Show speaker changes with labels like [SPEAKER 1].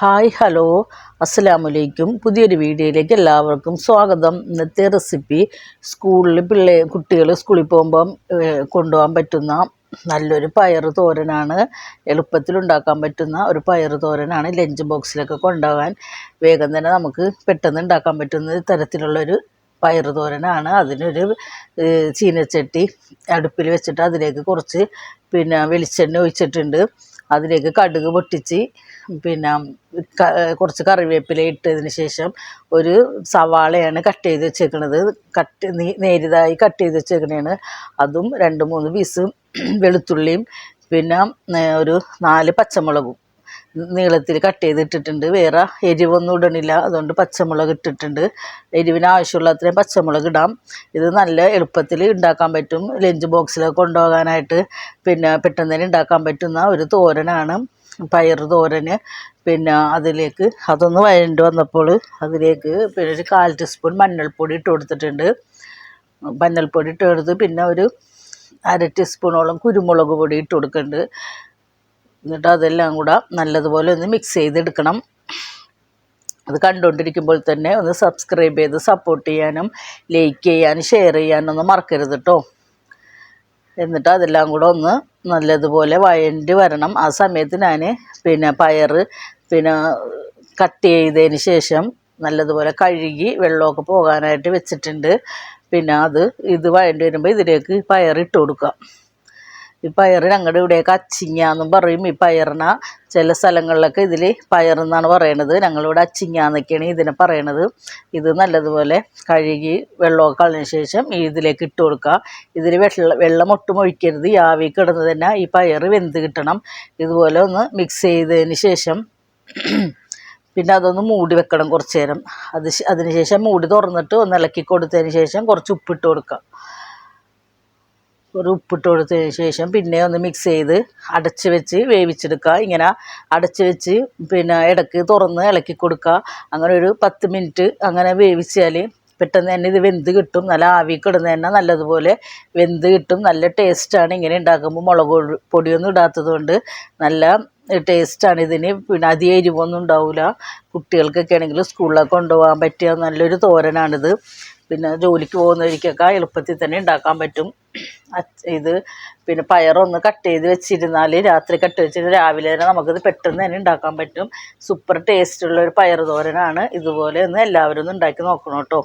[SPEAKER 1] Hi hello. അസ്സലാമലൈക്കും പുതിയൊരു വീഡിയോയിലേക്ക് എല്ലാവർക്കും സ്വാഗതം. ഇന്നത്തെ റെസിപ്പി സ്കൂളിൽ പിള്ളേ കുട്ടികൾ സ്കൂളിൽ പോകുമ്പം കൊണ്ടുപോകാൻ പറ്റുന്ന നല്ലൊരു പയർ തോരനാണ്. എളുപ്പത്തിൽ ഉണ്ടാക്കാൻ പറ്റുന്ന ഒരു പയർ തോരനാണ്. ലഞ്ച് ബോക്സിലൊക്കെ കൊണ്ടുപോകാൻ വേഗം തന്നെ നമുക്ക് പെട്ടെന്ന് ഉണ്ടാക്കാൻ പറ്റുന്ന തരത്തിലുള്ളൊരു പയർ തോരനാണ്. അതിനൊരു ചീനച്ചട്ടി അടുപ്പിൽ വെച്ചിട്ട് അതിലേക്ക് കുറച്ച് പിന്നെ വെളിച്ചെണ്ണ ഒഴിച്ചിട്ടുണ്ട്. അതിലേക്ക് കടുക് പൊട്ടിച്ച് പിന്നെ കുറച്ച് കറിവേപ്പില ഇട്ടതിന് ശേഷം ഒരു സവാളയാണ് കട്ട് ചെയ്ത് വെച്ചേക്കണത്. കട്ട് നേരിതായി കട്ട് ചെയ്ത് വെച്ചേക്കണതാണ് അതും രണ്ട് മൂന്ന് പീസ് വെളുത്തുള്ളിയും പിന്നെ ഒരു നാല് പച്ചമുളകും. നീളത്തിൽ കട്ട് ചെയ്തിട്ടിട്ടുണ്ട്. വേറെ എരിവൊന്നും ഇടണില്ല. അതുകൊണ്ട് പച്ചമുളക് ഇട്ടിട്ടുണ്ട്. എരിവിന് ആവശ്യമുള്ള അത്രയും പച്ചമുളക് ഇടാം. ഇത് നല്ല എളുപ്പത്തിൽ ഉണ്ടാക്കാൻ പറ്റും. ലഞ്ച് ബോക്സിലൊക്കെ കൊണ്ടുപോകാനായിട്ട് പിന്നെ പെട്ടെന്ന് തന്നെ ഉണ്ടാക്കാൻ പറ്റുന്ന ഒരു തോരനാണ്. പയർ തോരന്. പിന്നെ അതിലേക്ക് അതൊന്ന് വഴണ്ട് വന്നപ്പോൾ അതിലേക്ക് പിന്നെ ഒരു കാൽ ടീസ്പൂൺ മഞ്ഞൾപ്പൊടി ഇട്ട് കൊടുത്തിട്ടുണ്ട്. മഞ്ഞൾപ്പൊടി ഇട്ട് കൊടുത്ത് പിന്നെ ഒരു അര ടീസ്പൂണോളം കുരുമുളക് പൊടി ഇട്ട് കൊടുക്കുന്നുണ്ട് എന്നിട്ട് അതെല്ലാം കൂടെ നല്ലതുപോലെ ഒന്ന് മിക്സ് ചെയ്തെടുക്കണം. അത് കണ്ടുകൊണ്ടിരിക്കുമ്പോൾ തന്നെ ഒന്ന് സബ്സ്ക്രൈബ് ചെയ്ത് സപ്പോർട്ട് ചെയ്യാനും ലൈക്ക് ചെയ്യാനും ഷെയർ ചെയ്യാനും ഒന്ന് മറക്കരുത് കേട്ടോ എന്നിട്ട് അതെല്ലാം കൂടെ ഒന്ന് നല്ലതുപോലെ വഴണ്ടി വരണം. ആ സമയത്ത് ഞാൻ പിന്നെ പയർ പിന്നെ കട്ട് ചെയ്തതിന് ശേഷം നല്ലതുപോലെ കഴുകി വെള്ളമൊക്കെ പോകാനായിട്ട് വെച്ചിട്ടുണ്ട്. പിന്നെ അത് ഇത് വഴണ്ടി വരുമ്പോൾ ഇതിലേക്ക് പയർ ഇട്ട് കൊടുക്കുക. ഈ പയർ ഞങ്ങളുടെ ഇവിടെയൊക്കെ അച്ചിങ്ങാന്നും പറയും. ഈ പയറിന ചില സ്ഥലങ്ങളിലൊക്കെ ഇതിൽ പയറെന്നാണ് പറയണത്. ഞങ്ങളിവിടെ അച്ചിങ്ങാന്നൊക്കെയാണ് ഇതിനെ പറയണത്. ഇത് നല്ലതുപോലെ കഴുകി വെള്ളമൊക്കെ കളഞ്ഞ ശേഷം ഇതിലേക്ക് ഇട്ട് കൊടുക്കുക. ഇതിൽ വെള്ള വെള്ളം ഒട്ടും ഒഴിക്കരുത്. ഈ ആവി കിടന്ന് തന്നെ ഈ പയർ വെന്ത് കിട്ടണം. ഇതുപോലെ ഒന്ന് മിക്സ് ചെയ്തതിന് ശേഷം പിന്നെ അതൊന്ന് മൂടി വെക്കണം കുറച്ച് നേരം. അത് അതിന് ശേഷം മൂടി തുറന്നിട്ട് ഒന്ന് ഇളക്കി കൊടുത്തതിന് ശേഷം കുറച്ച് ഉപ്പിട്ട് കൊടുക്കുക. ഒരു ഉപ്പിട്ട് കൊടുത്തതിന് ശേഷം പിന്നെ ഒന്ന് മിക്സ് ചെയ്ത് അടച്ച് വെച്ച് വേവിച്ചെടുക്കുക. ഇങ്ങനെ അടച്ച് വെച്ച് പിന്നെ ഇടയ്ക്ക് തുറന്ന് ഇളക്കി കൊടുക്കുക. അങ്ങനെ ഒരു പത്ത് മിനിറ്റ് അങ്ങനെ വേവിച്ചാൽ പെട്ടെന്ന് തന്നെ ഇത് വെന്ത് കിട്ടും. നല്ല ആവി കിടന്ന് തന്നെ നല്ലതുപോലെ വെന്ത് കിട്ടും. നല്ല ടേസ്റ്റാണ് ഇങ്ങനെ ഉണ്ടാക്കുമ്പോൾ മുളക് പൊടി- പൊടിയൊന്നും ഇടാത്തത് കൊണ്ട് നല്ല ടേസ്റ്റാണ് ഇതിന്. പിന്നെ അധികം എരിവൊന്നും ഉണ്ടാവില്ല കുട്ടികൾക്കൊക്കെ ആണെങ്കിൽ സ്കൂളിലൊക്കെ കൊണ്ടുപോകാൻ പറ്റിയ നല്ലൊരു തോരനാണിത്. പിന്നെ ജോലിക്ക് പോകുന്നവർക്കൊക്കെ എളുപ്പത്തിൽ തന്നെ ഉണ്ടാക്കാൻ പറ്റും. ഇത് പിന്നെ പയറൊന്ന് കട്ട് ചെയ്ത് വെച്ചിരുന്നാൽ രാത്രി കട്ട് വെച്ചിട്ട് രാവിലെ തന്നെ നമുക്കിത് പെട്ടെന്ന് തന്നെ ഉണ്ടാക്കാൻ പറ്റും. സൂപ്പർ ടേസ്റ്റുള്ള ഒരു പയർ തോരനാണ് ഇതുപോലെ ഒന്ന് എല്ലാവരും ഒന്ന് ഉണ്ടാക്കി നോക്കണം കേട്ടോ.